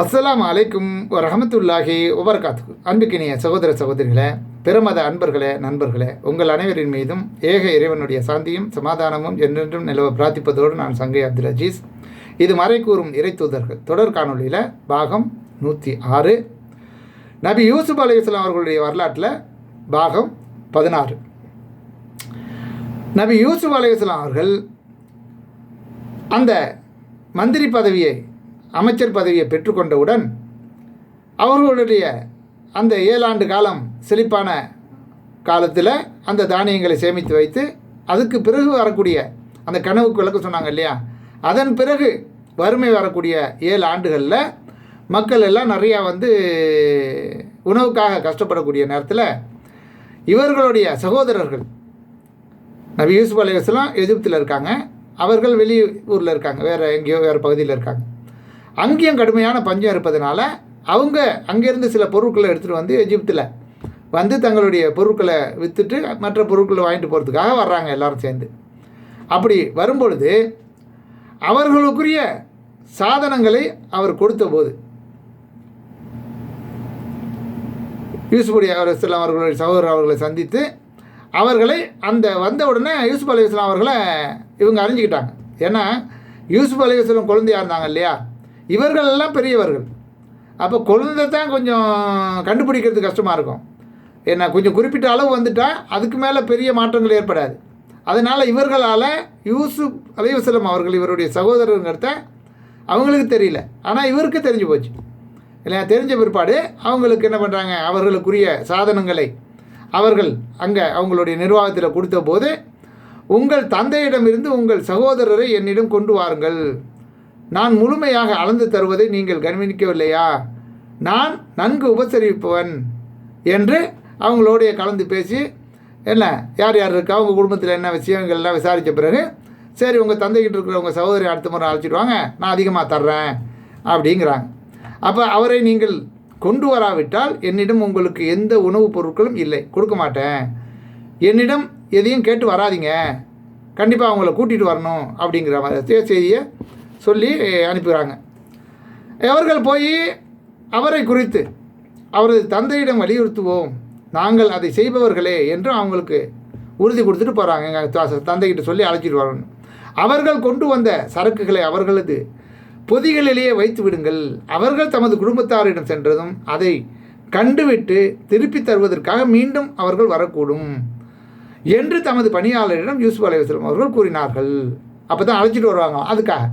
அஸ்ஸலாம் அலைக்கும் வரஹமத்துல்லாஹி வபரகாத்து அன்புக்கினிய சகோதர சகோதரிகளே பிரமத அன்பர்களே நண்பர்களே உங்கள் அனைவரின் மீதும் ஏக இறைவனுடைய சாந்தியும் சமாதானமும் என்றென்றும் நிலவ பிரார்த்திப்பதோடு நான் சங்கை அப்துல் அஜீஸ் இது மறை கூறும் இறை தூதர்கள். தொடர் காணொலியில் பாகம் நூற்றி ஆறு நபி யூசுப் அலையுஸ்லாம் அவர்களுடைய வரலாற்றில் பாகம் பதினாறு. நபி யூசுப் அலையுஸ்லாம் அவர்கள் அந்த மந்திரி பதவியை அமைச்சர் பதவியை பெற்றுக்கொண்டவுடன் அவர்களுடைய அந்த ஏழாண்டு காலம் செழிப்பான காலத்தில் அந்த தானியங்களை சேமித்து வைத்து அதுக்கு பிறகு வரக்கூடிய அந்த கனவுக்கு விளக்க சொன்னாங்க இல்லையா? அதன் பிறகு வறுமை வரக்கூடிய ஏழு ஆண்டுகளில் மக்கள் எல்லாம் நிறையா வந்து உணவுக்காக கஷ்டப்படக்கூடிய நேரத்தில் இவர்களுடைய சகோதரர்கள் நபி யூசுப் அலைவாஸ்லாம் எகிப்தில் இருக்காங்க. அவர்கள் வெளி ஊரில் இருக்காங்க. வேறு எங்கேயோ வேறு பகுதியில் இருக்காங்க. அங்கேயும் கடுமையான பஞ்சம் இருப்பதனால அவங்க அங்கேருந்து சில பொருட்களை எடுத்துகிட்டு வந்து எகிப்தில் வந்து தங்களுடைய பொருட்களை விற்றுட்டு மற்ற பொருட்களை வாங்கிட்டு போகிறதுக்காக வர்றாங்க எல்லாரும் சேர்ந்து. அப்படி வரும்பொழுது அவர்களுக்குரிய சாதனங்களை அவர் கொடுத்த போது யூசுஃபுடைய அவர்களுடைய சகோதரர் அவர்களை சந்தித்து அவர்களை அந்த வந்த உடனே யூசுப் அலி இஸ்லாம் அவர்களை இவங்க அறிஞ்சிக்கிட்டாங்க. ஏன்னா யூசுப் அலி இஸ்லாம் குழந்தையாக இருந்தாங்க இல்லையா? இவர்கள் எல்லாம் பெரியவர்கள். அப்போ கொழுந்தை தான் கொஞ்சம் கண்டுபிடிக்கிறது கஷ்டமாக இருக்கும். ஏன்னா கொஞ்சம் குறிப்பிட்ட அளவு வந்துட்டால் அதுக்கு மேலே பெரிய மாற்றங்கள் ஏற்படாது. அதனால் இவர்களால் யூசுப் அலைவசலம் அவர்கள் இவருடைய சகோதரருங்கிறத அவங்களுக்கு தெரியல. ஆனால் இவருக்கு தெரிஞ்சு போச்சு. இல்லையா? தெரிஞ்ச பிற்பாடு அவங்களுக்கு என்ன பண்ணுறாங்க அவர்களுக்குரிய சாதனங்களை அவர்கள் அங்கே அவங்களுடைய நிர்வாகத்தில் கொடுத்த போது உங்கள் தந்தையிடமிருந்து உங்கள் சகோதரரை என்னிடம் கொண்டு வாருங்கள். நான் முழுமையாக அளந்து தருவதை நீங்கள் கவனிக்கவில்லையா நான் நன்கு உபசரிப்பவன் என்று அவங்களோடைய கலந்து பேசி என்ன யார் யார் இருக்கா? உங்கள் குடும்பத்தில் என்ன விஷயங்கள்லாம் விசாரித்த பிறகு சரி உங்கள் தந்தைகிட்ட இருக்கிற உங்கள் சகோதரி அடுத்த முறை அழைச்சிட்டு வாங்க நான் அதிகமாக தர்றேன் அப்படிங்கிறாங்க. அப்போ அவரை நீங்கள் கொண்டு வராவிட்டால் என்னிடம் உங்களுக்கு எந்த உணவுப் பொருட்களும் இல்லை. கொடுக்க மாட்டேன். என்னிடம் எதையும் கேட்டு வராதிங்க. கண்டிப்பாக அவங்கள கூட்டிகிட்டு வரணும் அப்படிங்கிற மாதிரி செய்தியை சொல்லி அனுப்புகிறாங்க. அவர்கள் போய் அவரை குறித்து அவரது தந்தையிடம் வலியுறுத்துவோம் நாங்கள் அதை செய்பவர்களே என்று அவங்களுக்கு உறுதி கொடுத்துட்டு போகிறாங்க எங்கள் தந்தைகிட்ட சொல்லி அழைச்சிட்டு வரணும். அவர்கள் கொண்டு வந்த சரக்குகளை அவர்களது பொதிகளிலேயே வைத்து விடுங்கள். அவர்கள் தமது குடும்பத்தாரிடம் சென்றதும் அதை கண்டுவிட்டு திருப்பி தருவதற்காக மீண்டும் அவர்கள் வரக்கூடும் என்று தமது பணியாளரிடம் யூசுப் அலைவாஸ்லம் அவர்கள் கூறினார்கள். அப்போ தான் அழைச்சிட்டு வருவாங்க அதுக்காக.